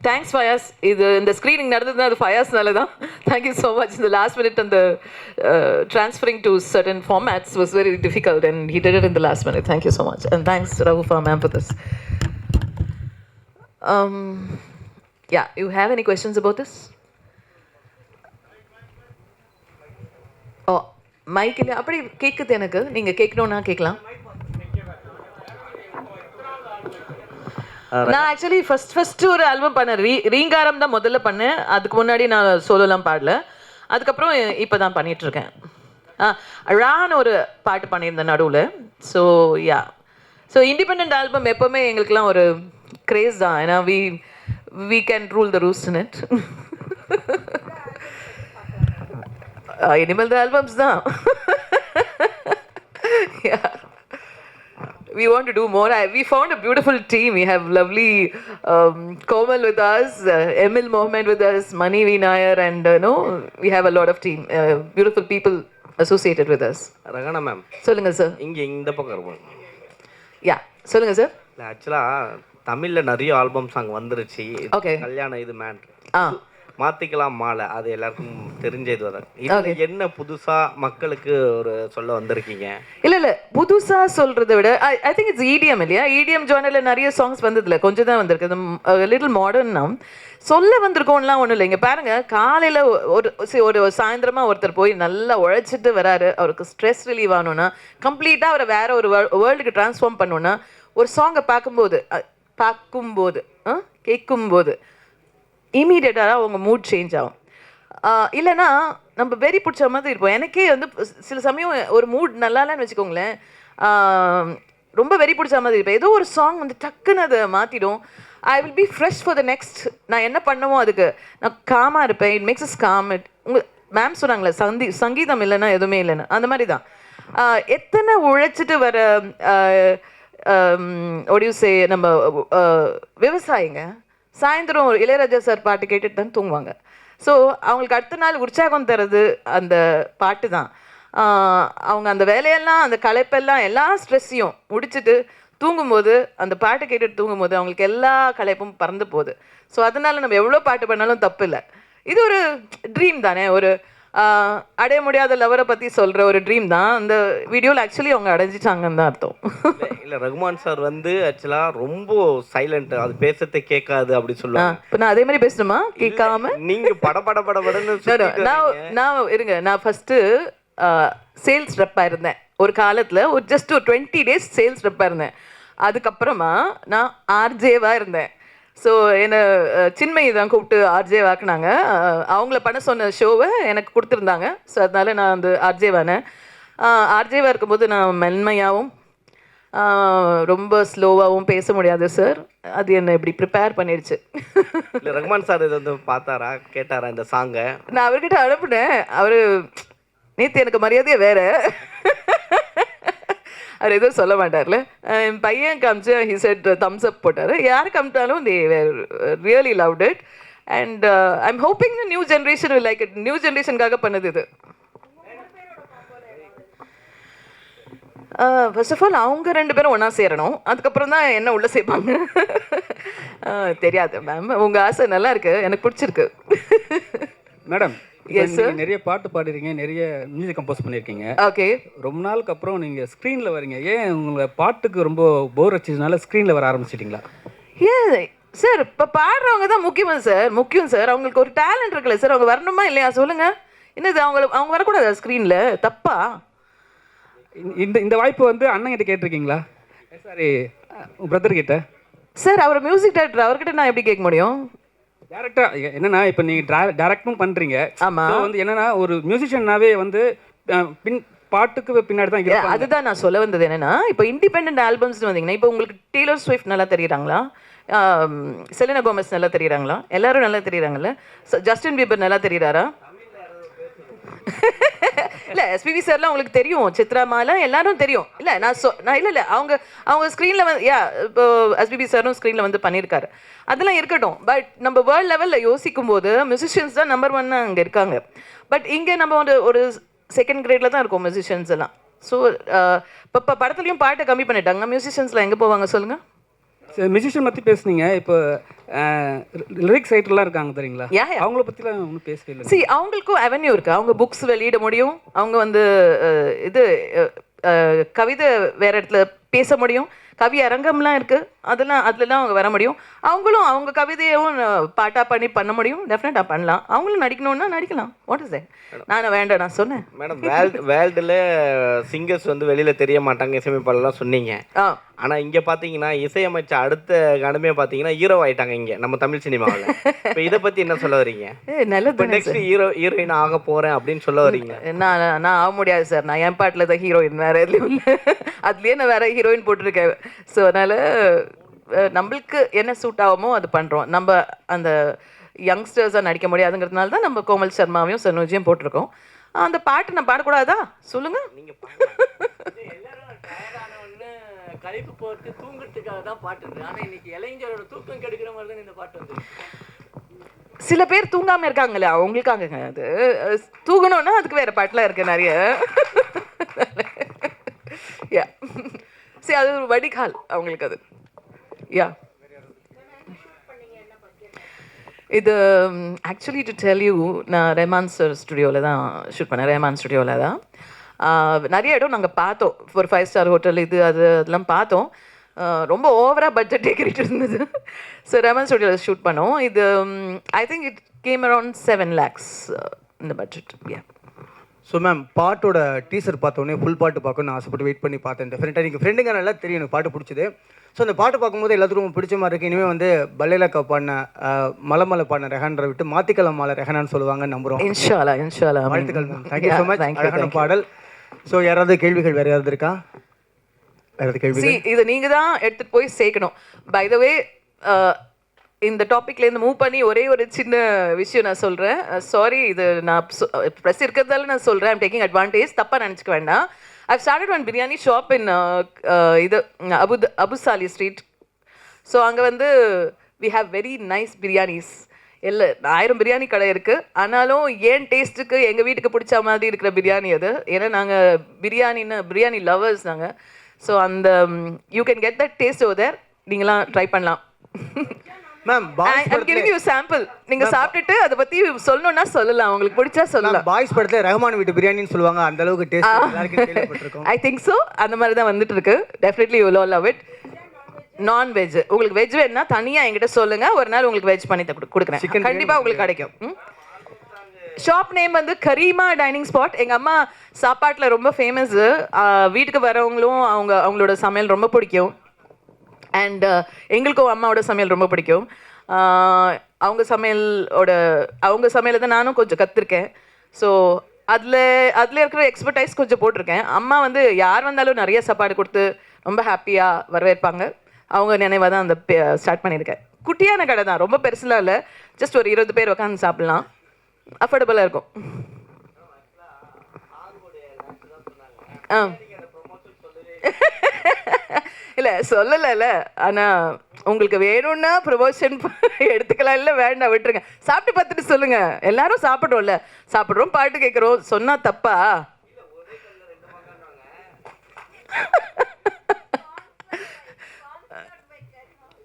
Thanks Fayaz இது இந்த screening நடந்தது அது ஃபயாஸ்னால தான் தேங்க்யூ ஸோ மச் இந்த லாஸ்ட் மினிட் அந்த transferring to certain formats was very difficult and he did it in the last minute thank you so much and thanks Raghu for ma'am for this Um, yeah, you have any questions about this? ஓ mic இல்லை. அப்படி கேட்குது எனக்கு. நீங்கள் கேட்கணுன்னா கேட்கலாம் நான் actually first first ஒரு ஆல்பம் பண்ணேன். ரீ ரீங்காரம் தான் முதல்ல பண்ணேன். அதுக்கு முன்னாடி நான் சோலோலாம் பாடல. அதுக்கப்புறம் இப்போ தான் பண்ணிட்டு இருக்கேன் ஆ ரான்னு ஒரு பாட்டு பண்ணியிருந்தேன் நடுவில். So yeah so independent album எப்போவுமே எங்களுக்குலாம் ஒரு கிரேஸ் தான். ஏன்னா we we can rule the rules in it இனிமேல் ஆல்பம்ஸ் தான். Yeah we want to do more. I, we found a beautiful team. We have lovely um, Komal with us, uh, Emil Mohammed with us, Mani V. Nair, and uh, no, we have a lot of team, uh, beautiful people associated with us. Ragana ma'am சொல்லுங்க sir இங்கே இந்த பக்கம் இருக்கும் யா சொல்லுங்க sir இல்லை ஆக்சுவலாக தமிழில் நிறைய ஆல்பம் சாங் வந்துருச்சு Okay. கல்யாணம் இது மேன் ஆ மாத்திக்கலாம் மாலை. அது எல்லாருக்கும் தெரிஞ்ச இது வர இது என்ன புதுசா மக்களுக்கு ஒரு சொல்ல வந்திருக்கீங்க? இல்ல இல்ல. புதுசா சொல்றதை விட ஐ திங்க் இட்ஸ் இடிஎம் இல்லையா? இடிஎம் ஜானர்ல நிறைய சாங்ஸ் வந்ததுல கொஞ்சம் தான் வந்திருக்கு. லிட்டில் மாடர்ன் சொல்ல வந்திருக்கோம்லாம் ஒன்றும் இல்லை. இங்கே பாருங்க காலையில் ஒரு ஒரு சாயந்தரமா ஒருத்தர் போய் நல்லா உழைச்சிட்டு வராரு. அவருக்கு ஸ்ட்ரெஸ் ரிலீவ் ஆகணும்னா கம்ப்ளீட்டாக அவரை வேற ஒரு வேர்ல்டுக்கு ட்ரான்ஸ்ஃபார்ம் பண்ணணும்னா ஒரு சாங்கை பார்க்கும்போது பார்க்கும்போது கேட்கும்போது இமீடியட்டாக அவங்க மூட் சேஞ்ச் ஆகும். இல்லைனா இல்லைன்னா நம்ம வெறி பிடிச்ச மாதிரி இருப்போம். எனக்கே வந்து சில சமயம் ஒரு மூட் நல்லா இல்லைன்னு வச்சுக்கோங்களேன். ரொம்ப வெறி பிடிச்ச மாதிரி இருப்பேன். ஏதோ ஒரு சாங் வந்து டக்குன்னு அதை மாற்றிடும் I will be fresh for the next நான் என்ன பண்ணவோ அதுக்கு. நான் காமாக இருப்பேன். It makes is calm it உங்கள் மேம் சொன்னாங்களே சந்தி சங்கீதம் இல்லைன்னா எதுவுமே இல்லைன்னு. அந்த மாதிரி தான். எத்தனை உழைச்சிட்டு வர ஒடியூசே நம்ம விவசாயிங்க? சாயந்தரம் ஒரு இளையராஜா சார் பாட்டு கேட்டுட்டு தான் தூங்குவாங்க. ஸோ அவங்களுக்கு அடுத்த நாள் உற்சாகம் தர்றது அந்த பாட்டு தான். அவங்க அந்த வேலையெல்லாம் அந்த களைப்பெல்லாம் எல்லா ஸ்ட்ரெஸ்ஸையும் முடிச்சுட்டு தூங்கும்போது அந்த பாட்டு கேட்டுட்டு தூங்கும்போது அவங்களுக்கு எல்லா களைப்பும் பறந்து போகுது. ஸோ அதனால் நம்ம எவ்வளோ பாட்டு பண்ணாலும் தப்பு இல்லை இது ஒரு ட்ரீம் தானே. ஒரு அடைய முடியாத லவரை பற்றி சொல்கிற ஒரு ட்ரீம் தான். அந்த வீடியோவில் ஆக்சுவலி அவங்க அடைஞ்சிட்டாங்கன்னு தான் அர்த்தம். இல்ல- ரகுமான் சார் வந்து ஆக்சுவலா ரொம்ப சைலண்ட் அது பேசத்தை கேட்காது அப்படி சொல்லுவாங்க. இப்போ நான் அதே மாதிரி பேசணுமா? கேட்காம? நீங்க பட பட பட படன்னு நான். நான் இருங்க நான் ஃபஸ்ட்டு சேல்ஸ் ரெப்பாக இருந்தேன். ஒரு காலத்தில் ஒரு ஜஸ்ட் ஒரு டுவெண்ட்டி டேஸ் சேல்ஸ் ரெப்பாக இருந்தேன். அதுக்கப்புறமா நான் ஆர்ஜேவாக இருந்தேன். ஸோ என்னை சின்மயி தான் கூப்பிட்டு ஆர்ஜே வாக்குனாங்க. அவங்கள பண்ண சொன்ன ஷோவை எனக்கு கொடுத்துருந்தாங்க. ஸோ அதனால நான் வந்து ஆர்ஜேவானேன் ஆர்ஜேவாக இருக்கும்போது நான் மென்மையாகவும் ரொம்ப ஸ்லோவாகவும் பேச முடியாது சார் அது என்னை இப்படி ப்ரிப்பேர் பண்ணிடுச்சு இல்ல ரகுமான் சார் இது வந்து பார்த்தாரா? கேட்டாரா இந்த சாங்கை நான் அவர்கிட்ட அனுப்புனேன். அவரு நேத்து எனக்கு மரியாதையே வேற. அவர் எதுவும் சொல்ல மாட்டார்ல. என் பையன் காமிச்சு ஹி செட் தம்ஸ் அப் போட்டார். யார் காமிட்டாலும் they were really loved it and I am hoping new generation like it new ஜென்ரேஷனுக்காக பண்ணது இது. ஃபர்ஸ்ட் ஆஃப் ஆல் அவங்க ரெண்டு பேரும் ஒன்றா சேரணும். அதுக்கப்புறம் தான் என்ன உள்ளே சேர்ப்பாங்க தெரியாது மேம் உங்கள் ஆசை நல்லா இருக்கு. எனக்கு பிடிச்சிருக்கு. Madam Yes, sir. நிறைய பாட்டு பாடுறீங்க நிறைய மியூசிக் கம்போஸ் பண்ணியிருக்கீங்க ஓகே ரொம்ப நாளுக்கு அப்புறம் நீங்கள் ஸ்க்ரீனில் வரீங்க. ஏன் உங்களை பாட்டுக்கு ரொம்ப போர் வச்சதுனால ஸ்க்ரீனில் வர ஆரம்பிச்சிட்டிங்களா? ஏன் சார் இப்போ பாடுறவங்க தான் முக்கியமா சார் முக்கியம் சார் அவங்களுக்கு ஒரு டேலண்ட் இருக்குல்ல சார் அவங்க வரணுமா இல்லையா? சொல்லுங்க. என்னது அவங்க அவங்க வரக்கூடாதா ஸ்க்ரீனில் தப்பா? இந்த இந்த வாய்ப்பு வந்து அண்ணன் கிட்ட கேட்டிருக்கீங்களா? சாரி பிரதர் கிட்ட. சார் அவர் மியூசிக் டைரக்டர் அவர்கிட்ட நான் எப்படி கேட்க முடியும்? டேரக்டா என்னன்னா இப்போ நீங்கள் டேரக்டும் பண்ணுறீங்க ஆமா. வந்து என்னன்னா ஒரு மியூசிஷியனாவே வந்து பின் பாட்டுக்கு பின்னாடி தான் அதுதான் நான் சொல்ல வந்தது என்னன்னா இப்போ இண்டிபெண்ட் ஆல்பம்ஸ் வந்தீங்கன்னா இப்போ உங்களுக்கு டீலர் ஸ்விஃப்ட் நல்லா தெரியுறாங்களா? செலினா கோமஸ் நல்லா தெரியுறாங்களா? எல்லாரும் நல்லா தெரியுறாங்கல்ல? ஜஸ்டின் பீபர் நல்லா தெரியுறாரா? இல்ல எஸ்பிபி சார்லாம் உங்களுக்கு தெரியும். சித்ரா மாலா எல்லாரும் தெரியும். இல்ல நான் சொ நான் இல்ல இல்ல. அவங்க அவங்க ஸ்க்ரீன்ல வந்து யா இப்போ எஸ்பிபி சாரும் ஸ்க்ரீன்ல வந்து பண்ணியிருக்காரு அதெல்லாம் இருக்கட்டும். பட் நம்ம வேர்ல்ட் லெவல்ல யோசிக்கும் போது மியூசிஷியன்ஸ் தான் நம்பர் ஒன் அங்க இருக்காங்க. பட் இங்க நம்ம ஒரு ஒரு செகண்ட் கிரேட்ல தான் இருக்கோம் மியூசிஷியன்ஸ் எல்லாம். ஸோ uh, இப்போ படத்துலையும் பாட்டை கம்மி பண்ணிட்டாங்க. மியூசிஷியன்ஸில் எங்கே போவாங்க சொல்லுங்க? மியூசிஷியன் பற்றி பேசுனீங்க. இப்போ லிரிக்ஸ் ரைட்டர்லாம் இருக்காங்க தெரியுங்களா. அவங்கள பற்றிலாம் ஒன்றும் பேசவே இல்லை சி அவங்களுக்கும் அவென்யூ இருக்கு. அவங்க புக்ஸ் வெளியிட முடியும். அவங்க வந்து இது கவிதை வேற இடத்துல பேச முடியும். கவி அரங்கம்லாம் இருக்கு. அதெல்லாம் அதுலலாம் அவங்க வர முடியும். அவங்களும் அவங்க கவிதையும் அஹ், பாட்டா பண்ணி பண்ண முடியும். டெஃபினட்டா பண்ணலாம். அவங்களும் நடிக்கணும்னா நடிக்கலாம். வாட் இஸ் நான் வேண்டாம் நான் சொன்னேன். மேடம் வேர்ல்டு வேர்ல்டில் சிங்கர்ஸ் வந்து வெளியில் தெரிய மாட்டாங்க. இசையமைப்பாளர்லாம் சொன்னீங்க. ஆ. ஆனால் இங்கே பார்த்தீங்கன்னா இசையமைச்ச அடுத்த கணமே பார்த்தீங்கன்னா ஹீரோ ஆயிட்டாங்க இங்கே நம்ம தமிழ் சினிமாவில். இப்போ இதை பற்றி என்ன சொல்ல வரீங்க? நல்லது நெக்ஸ்ட் ஹீரோ ஹீரோயின் ஆக போகிறேன் அப்படின்னு சொல்ல வரீங்க நான் நான் ஆக முடியாது சார். நான் என் பாட்டில் தான் ஹீரோயின் வேற எதுலையும் அதுலேயே நான் வேற ஹீரோயின் போட்டிருக்கேன். ஸோ அதனால் நம்மளுக்கு என்ன சூட் ஆகுமோ அது பண்ணுறோம் நம்ம அந்த யங்ஸ்டர்ஸாக நடிக்க முடியாதுங்கிறதுனால தான் நம்ம கோமல் சர்மாவையும் சனோஜியும் போட்டிருக்கோம். அந்த பாட்டு நான் பாடக்கூடாதா? சொல்லுங்கள் கழிப்பு போட்டு தூங்குறதுக்காக தான் பாட்டு இருக்கு ஆனா இன்னைக்கு இளைஞரோட தூக்கம் கெடுக்கிற மாதிரி தான் இந்த பாட்டு வந்து சில பேர் தூங்காமல் இருக்காங்களே அவங்களுக்காகங்க அது. தூங்கணும்னா அதுக்கு வேற பாட்டுலாம் இருக்கு நிறைய. யா சரி அது ஒரு வடிகால் அவங்களுக்கு அது. யா இது ஆக்சுவலி டு டெல் யூ நான் ரெமான் சார் ஸ்டுடியோவில் தான் ஷூட் பண்ணேன். ரெஹமான் ஸ்டுடியோவில் தான். நிறைய இடம் நாங்கள் பார்த்தோம். ஒரு ஃபைவ் ஸ்டார் ஹோட்டல் இது அது அதெல்லாம் பார்த்தோம். ரொம்ப ஓவராக பட்ஜெட் டேக்கரேட் இருந்தது. ஸோ ரெஹமான் ஸ்டுடியோவில் ஷூட் பண்ணோம். இது I think it came around seven lakhs இந்த பட்ஜெட் யா ஸோ மேம் பாட்டோட டீசர் பார்த்தோன்னே ஃபுல் பாட்டு பார்க்கணும்னு ஆசைப்பட்டு வெயிட் பண்ணி பார்த்தேன். டெஃபினட்டாக நீங்கள் ஃப்ரெண்டுங்க நல்லா தெரியும் எனக்கு பாட்டு பிடிச்சது. ஸோ அந்த பாட்டு பார்க்கும்போது எல்லாத்துக்கும் பிடிச்ச மாதிரி இருக்குது இனிமேல் வந்து பல்லேலக்கா பாடின மலமலை பாடின ரெஹான்ற விட்டு மாத்திக்கலாம் மாலை ரெஹனான்னு சொல்லுவாங்கன்னு நம்புகிறோம் இன்ஷாலா இன்ஷாலா வாழ்த்துக்கள் மேம் தேங்க்யூ ஸோ மச் அழகான பாடல். ஸோ யாராவது கேள்விகள் வேறு யாராவது இருக்கா? வேறு கேள்வி இதை நீங்க தான் எடுத்துட்டு போய் சேர்க்கணும். பை த வே இந்த டாப்பிக்லேருந்து மூவ் பண்ணி ஒரே ஒரு சின்ன விஷயம் நான் சொல்கிறேன் சாரி இது நான் ப்ரெஸ் இருக்கிறதால நான் சொல்கிறேன் ஐம் டேக்கிங் அட்வான்டேஜ் தப்பாக நினச்சிக்க வேண்டாம். I started one biryani shop in இது அபு அபுசாலி ஸ்ட்ரீட் ஸோ அங்கே வந்து we have very nice biryanis இல்லை ஆயிரம் பிரியாணி கடை இருக்குது ஆனாலும் ஏன் டேஸ்ட்டுக்கு எங்கள் வீட்டுக்கு பிடிச்ச மாதிரி இருக்கிற பிரியாணி அது? ஏன்னா நாங்கள் பிரியாணின்னு பிரியாணி லவர்ஸ் நாங்கள் ஸோ அந்த you can get that taste other there நீங்களாம் ட்ரை பண்ணலாம். Ma'am boys I'm giving you sample நீங்க சாப்பிட்டுட்டு அதை பத்தி சொல்லணும்னா சொல்லலாம். உங்களுக்கு பிடிச்சா சொல்லலாம். பாய்ஸ் படத்தில் ரஹ்மான் வீட்டு பிரியாணின்னு சொல்லுவாங்க. அந்த அளவுக்கு டேஸ்ட் எல்லாருக்கும் கேள்விப்பட்டிருக்கோம். ஐ திங்க் ஸோ அந்த மாதிரி தான் வந்துட்டு இருக்கு definitely you love it non veg உங்களுக்கு வெஜ் வேணும்னா தனியா என்கிட்ட சொல்லுங்க. ஒரு நாள் உங்களுக்கு வெஜ் பண்ணி கொடுக்குறேன். கண்டிப்பா உங்களுக்கு கிடைக்கும். ஷாப் நேம் வந்து கரீமா டைனிங் ஸ்பாட் எங்க அம்மா சாப்பாட்டுல ரொம்ப ஃபேமஸ் வீட்டுக்கு வரவங்களும் அவங்க அவங்களோட சமையல் ரொம்ப பிடிக்கும். அண்ட் uh, எங்களுக்கும் அம்மாவோட சமையல் ரொம்ப பிடிக்கும். அவங்க சமையலோட அவங்க சமையலை தான் நானும் கொஞ்சம் கற்றுருக்கேன் ஸோ அதில் அதில் இருக்கிற எக்ஸ்பர்டைஸ் கொஞ்சம் போட்டிருக்கேன். அம்மா வந்து யார் வந்தாலும் நிறைய சாப்பாடு கொடுத்து ரொம்ப ஹாப்பியாக வரவேற்பாங்க. அவங்க நினைவாக தான் அந்த ஸ்டார்ட் பண்ணியிருக்கேன். குட்டியான கடை தான் ரொம்ப பெருசுலாம் இல்லை. ஜஸ்ட் ஒரு இருபது பேர் உட்காந்து சாப்பிட்லாம். அஃபோர்டபுளாக இருக்கும். ஆ. இல்ல சொல்லலைல்ல. ஆனா உங்களுக்கு வேணும்னா ப்ரொமோஷன் எடுத்துக்கலாம் இல்ல வேண்டாம் விட்டுருங்க. சாப்பிட்டு பார்த்துட்டு சொல்லுங்க. எல்லாரும் சாப்பிட்றோம்ல. சாப்பிடுறோம் பாட்டு கேட்குறோம். சொன்னா தப்பா?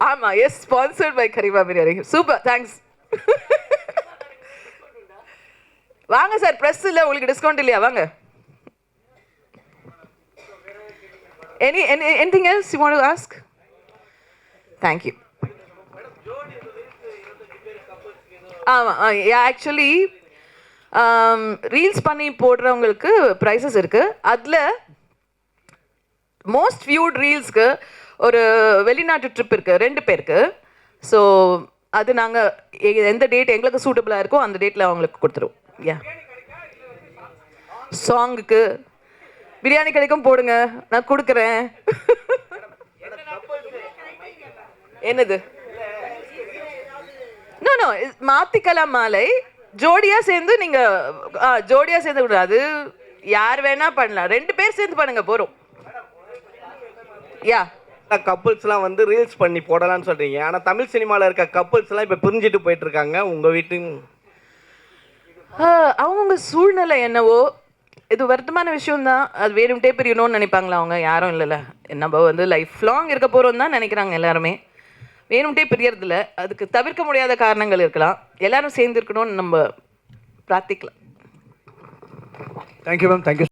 ஆமா yes sponsored by Karima biryani. Super thanks வாங்க சார் ப்ரெஸ் இல்லை உங்களுக்கு டிஸ்கவுண்ட் இல்லையா? வாங்க. Any, any anything else you want to ask? Thank you. ஆமாம் ஆக்சுவலி ரீல்ஸ் பண்ணி போடுறவங்களுக்கு ப்ரைஸஸ் இருக்குது அதில் மோஸ்ட் வியூட் ரீல்ஸ்க்கு ஒரு வெளிநாட்டு ட்ரிப் இருக்குது ரெண்டு பேருக்கு ஸோ அது நாங்கள் எந்த டேட் எங்களுக்கு சூட்டபுளாக இருக்கோ அந்த டேட்டில் அவங்களுக்கு கொடுத்துருவோம் யா சாங்குக்கு பிரியாணி கிடைக்கும் போடுங்க. நான் கொடுக்குறேன். என்னது? நோ நோ மாத்திக்கலாம் மாலை. ஜோடியா சேர்ந்து நீங்க ஜோடியா சேர்ந்து அது யார் வேணா பண்ணலாம். ரெண்டு பேர் சேர்ந்து பண்ணுங்க போறோம் யா. கப்புள்ஸ்லாம் வந்து ரீல்ஸ் பண்ணி போடலாம்னு சொல்றீங்க. ஆனா தமிழ் சினிமால இருக்க கப்புள்ஸ்லாம் இப்போ பிரிஞ்சுட்டு போயிட்டு இருக்காங்க. உங்க வீட்டு அவங்கவுங்க சூழ்நிலை என்னவோ இது வருத்தமான விஷயம் தான் அது வேணும்ட்டே பிரியணும்னு நினைப்பாங்களா அவங்க? யாரும் இல்லைல்ல. நம்ம வந்து லைஃப் லாங் இருக்க போகிறோம் தான் நினைக்கிறாங்க எல்லாருமே. வேணும்ட்டே பிரியறதில்ல. அதுக்கு தவிர்க்க முடியாத காரணங்கள் இருக்கலாம். எல்லாரும் சேர்ந்து இருக்கணும்னு நம்ம பிரார்த்திக்கலாம். Thank you ma'am thank you